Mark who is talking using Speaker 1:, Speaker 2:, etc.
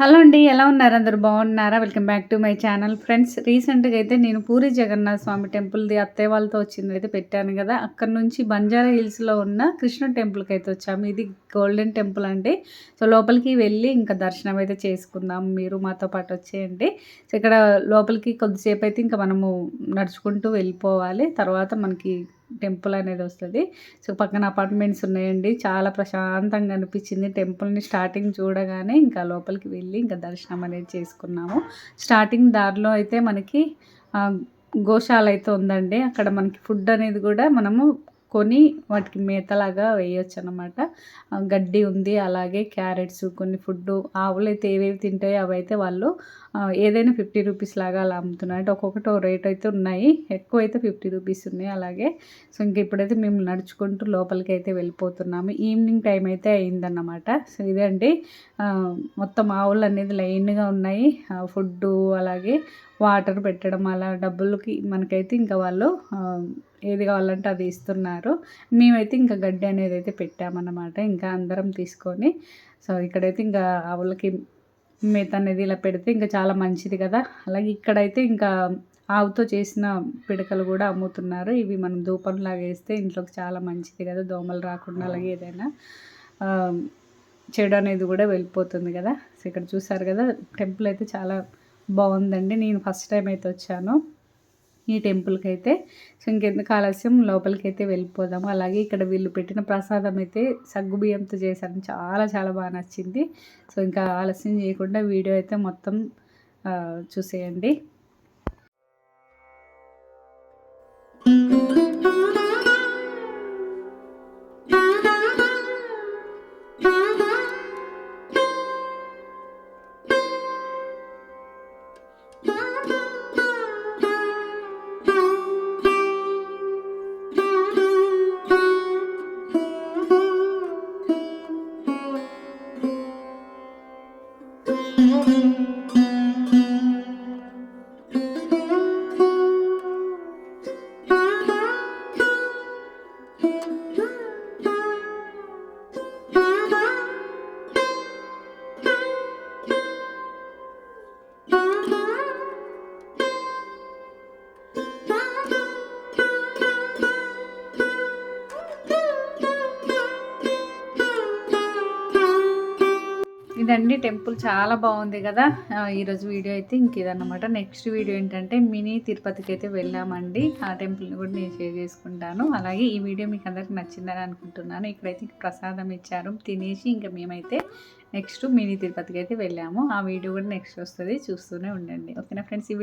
Speaker 1: Hello అండి ఎలా ఉన్నారు? అందరు బాగున్నారా? Welcome back to my channel friends. రీసెంట్గా అయితే నేను పూరి జగన్నాథ స్వామి టెంపుల్ది అత్తయ్య వాళ్ళతో వచ్చింది అయితే పెట్టాను కదా. అక్కడ నుంచి బంజారా హిల్స్లో ఉన్న కృష్ణ టెంపుల్కి అయితే వచ్చాము. ఇది గోల్డెన్ టెంపుల్ అండి. సో లోపలికి వెళ్ళి ఇంకా దర్శనం అయితే చేసుకుందాం. మీరు మాతో పాటు వచ్చేయండి. సో ఇక్కడ లోపలికి కొద్దిసేపు అయితే ఇంకా మనము నడుచుకుంటూ వెళ్ళిపోవాలి. తర్వాత మనకి టెంపుల్ అనేది వస్తుంది. సో పక్కన అపార్ట్మెంట్స్ ఉన్నాయండి. చాలా ప్రశాంతంగా అనిపించింది. టెంపుల్ని స్టార్టింగ్ చూడగానే ఇంకా లోపలికి వెళ్ళి ఇంకా దర్శనం అనేది చేసుకున్నాము. స్టార్టింగ్ దారిలో అయితే మనకి గోశాల అయితే ఉందండి. అక్కడ మనకి ఫుడ్ అనేది కూడా మనము కొని వాటికి మేతలాగా వేయొచ్చు అనమాట గడ్డి ఉంది అలాగే క్యారెట్స్ కొన్ని ఫుడ్ ఆవులు అయితే ఏవేవి తింటాయో అవైతే వాళ్ళు ఏదైనా ఫిఫ్టీ రూపీస్ లాగా అలా అమ్ముతున్నారు. అంటే ఒక్కొక్కటి రేట్ అయితే ఉన్నాయి ఎక్కువ అయితే ఫిఫ్టీ రూపీస్ ఉన్నాయి అలాగే. సో ఇంక ఇప్పుడైతే మేము నడుచుకుంటూ లోపలికి అయితే వెళ్ళిపోతున్నాము. ఈవినింగ్ టైం అయితే అయిందన్నమాట. సో ఇదే అండి. మొత్తం ఆవులు అనేది లైన్గా ఉన్నాయి. ఫుడ్డు అలాగే వాటర్ పెట్టడం అలా డబ్బులకి మనకైతే ఇంకా వాళ్ళు ఏది కావాలంటే అది ఇస్తున్నారు. మేమైతే ఇంకా గడ్డి అనేది అయితే పెట్టామన్నమాట. ఇంకా అందరం తీసుకొని సో ఇక్కడైతే ఇంకా ఆవులకి మేత అనేది ఇలా పెడితే ఇంకా చాలా మంచిది కదా. అలాగే ఇక్కడైతే ఇంకా ఆవుతో చేసిన పిడకలు కూడా అమ్ముతున్నారు. ఇవి మనం ధూపంలాగా వేస్తే ఇంట్లోకి చాలా మంచిది కదా. దోమలు రాకుండా అలాగే ఏదైనా చెడు అనేది కూడా వెళ్ళిపోతుంది కదా. సో ఇక్కడ చూసారు కదా టెంపుల్ అయితే చాలా బాగుందండి. నేను ఫస్ట్ టైం అయితే వచ్చాను. ఈ టెంపుల్కి అయితే సో ఇంకెందుకు ఆలస్యం లోపలికి అయితే వెళ్ళిపోదాము. అలాగే ఇక్కడ వీళ్ళు పెట్టిన ప్రసాదం అయితే సగ్గుబియ్యంతో చేశాను చాలా చాలా బాగా నచ్చింది. సో ఇంకా ఆలస్యం చేయకుండా వీడియో అయితే మొత్తం చూసేయండి. ఇదండి టెంపుల్ చాలా బాగుంది కదా? ఈరోజు వీడియో అయితే ఇంక ఇదన్నమాట. నెక్స్ట్ వీడియో ఏంటంటే మినీ తిరుపతికి అయితే వెళ్ళామండి. ఆ టెంపుల్ని కూడా నేను షేర్ చేసుకుంటాను. అలాగే ఈ వీడియో మీకు అందరికి నచ్చిందని అనుకుంటున్నాను. ఇక్కడైతే ప్రసాదం ఇచ్చారు. తినేసి ఇంకా మేమైతే నెక్స్ట్ మినీ తిరుపతికి అయితే వెళ్ళాము. ఆ వీడియో కూడా నెక్స్ట్ వస్తుంది. చూస్తూనే ఉండండి. ఓకేనా ఫ్రెండ్స్? ఈ